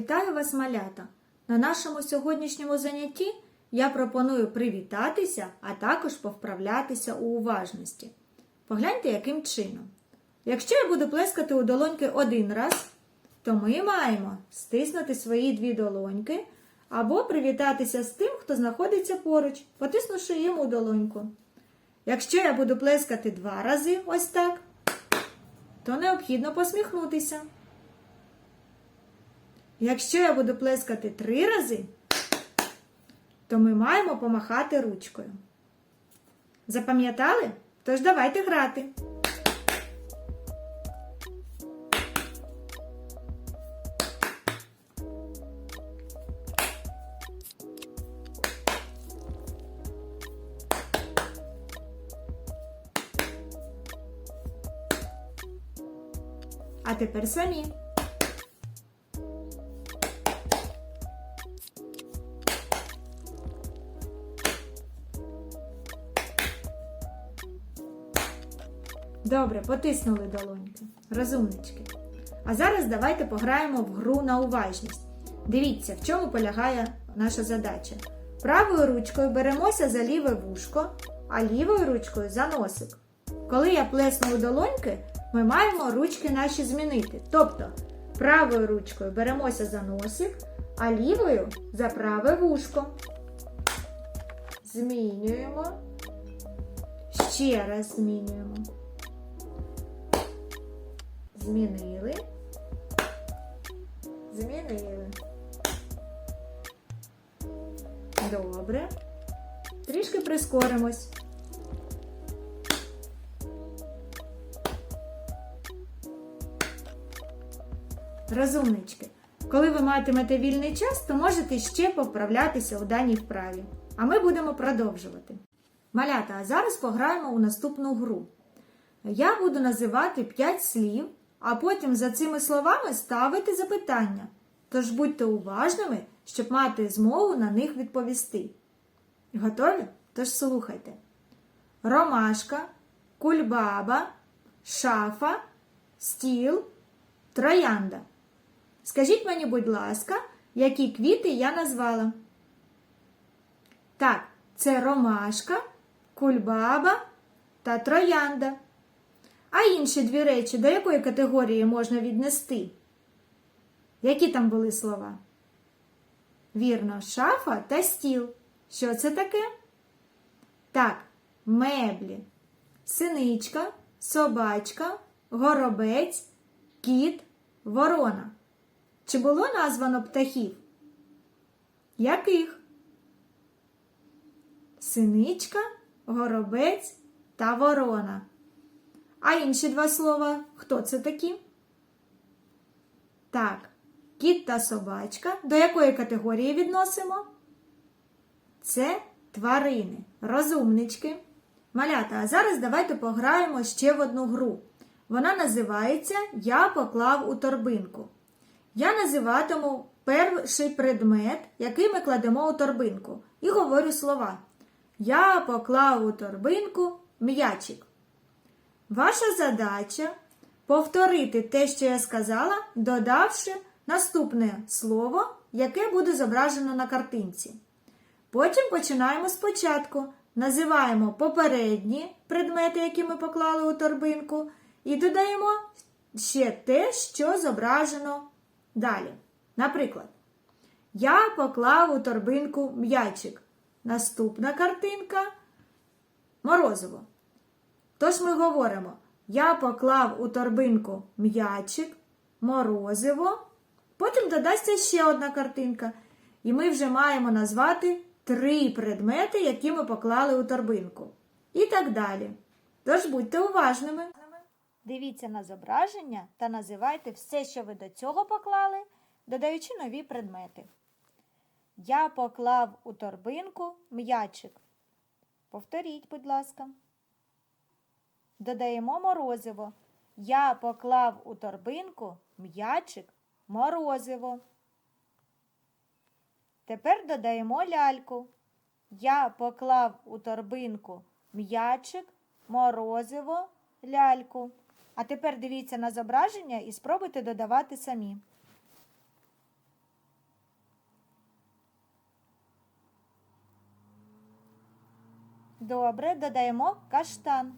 Вітаю вас, малята! На нашому сьогоднішньому занятті я пропоную привітатися, а також повправлятися у уважності. Погляньте, яким чином. Якщо я буду плескати у долоньки один раз, то ми маємо стиснути свої дві долоньки або привітатися з тим, хто знаходиться поруч, потиснувши йому долоньку. Якщо я буду плескати два рази, ось так, то необхідно посміхнутися. Якщо я буду плескати три рази, то ми маємо помахати ручкою. Запам'ятали? Тож давайте грати. А тепер самі. Добре, потиснули долоньки. Розумнички. А зараз давайте пограємо в гру на уважність. Дивіться, в чому полягає наша задача. Правою ручкою беремося за ліве вушко, а лівою ручкою за носик. Коли я плесну у долоньки, ми маємо ручки наші змінити. Тобто, правою ручкою беремося за носик, а лівою за праве вушко. Змінюємо. Ще раз змінюємо. Змінили. Змінили. Добре. Трішки прискоримось. Розумнички. Коли ви матимете вільний час, то можете ще поправлятися у даній вправі. А ми будемо продовжувати. Малята, а зараз пограємо у наступну гру. Я буду називати 5 слів, а потім за цими словами ставити запитання. Тож будьте уважними, щоб мати змогу на них відповісти. Готові? Тож слухайте: ромашка, кульбаба, шафа, стіл, троянда. Скажіть мені, будь ласка, які квіти я назвала? Так, це ромашка, кульбаба та троянда. А інші дві речі до якої категорії можна віднести? Які там були слова? Вірно, шафа та стіл. Що це таке? Так, меблі, синичка, собачка, горобець, кіт, ворона. Чи було названо птахів? Яких? Синичка, горобець та ворона. А інші два слова хто це такі? Так, кіт та собачка. До якої категорії відносимо? Це тварини, розумнички. Малята, а зараз давайте пограємо ще в одну гру. Вона називається Я поклав у торбинку. Я називатиму перший предмет, який ми кладемо у торбинку, і говорю слова. Я поклав у торбинку м'ячик. Ваша задача повторити те, що я сказала, додавши наступне слово, яке буде зображено на картинці. Потім починаємо спочатку. Називаємо попередні предмети, які ми поклали у торбинку, і додаємо ще те, що зображено далі. Наприклад, я поклав у торбинку м'ячик. Наступна картинка морозиво. Тож ми говоримо: я поклав у торбинку м'ячик, морозиво. Потім додасться ще одна картинка. І ми вже маємо назвати три предмети, які ми поклали у торбинку. І так далі. Тож будьте уважними. Дивіться на зображення та називайте все, що ви до цього поклали, додаючи нові предмети. Я поклав у торбинку м'ячик. Повторіть, будь ласка додаємо морозиво. Я поклав у торбинку м'ячик морозиво. Тепер додаємо ляльку. Я поклав у торбинку м'ячик морозиво ляльку. А тепер дивіться на зображення і спробуйте додавати самі. Добре, додаємо каштан.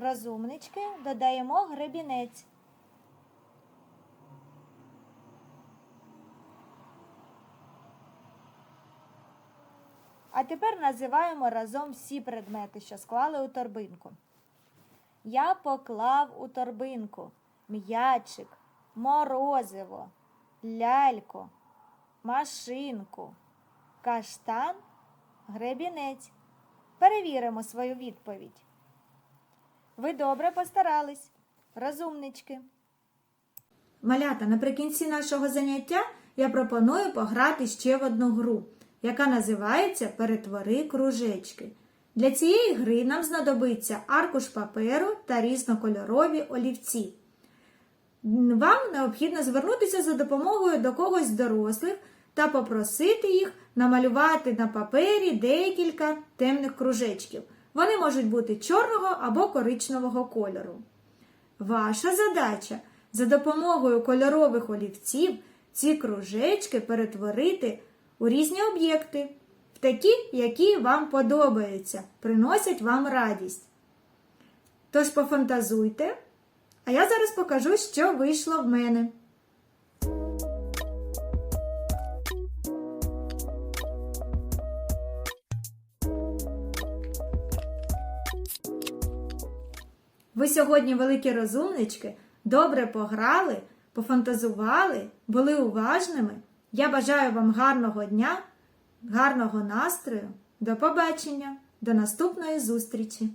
Розумнички додаємо гребінець. А тепер називаємо разом всі предмети, що склали у торбинку. Я поклав у торбинку м'ячик, морозиво, ляльку, машинку, каштан, гребінець. Перевіримо свою відповідь. Ви добре постарались, розумнички. Малята, наприкінці нашого заняття я пропоную пограти ще в одну гру, яка називається Перетвори кружечки. Для цієї гри нам знадобиться аркуш паперу та різнокольорові олівці. Вам необхідно звернутися за допомогою до когось з дорослих та попросити їх намалювати на папері декілька темних кружечків. Вони можуть бути чорного або коричневого кольору. Ваша задача за допомогою кольорових олівців ці кружечки перетворити у різні об'єкти, в такі, які вам подобаються, приносять вам радість. Тож пофантазуйте, а я зараз покажу, що вийшло в мене. Ви сьогодні великі розумнички, добре пограли, пофантазували, були уважними. Я бажаю вам гарного дня, гарного настрою. До побачення, до наступної зустрічі!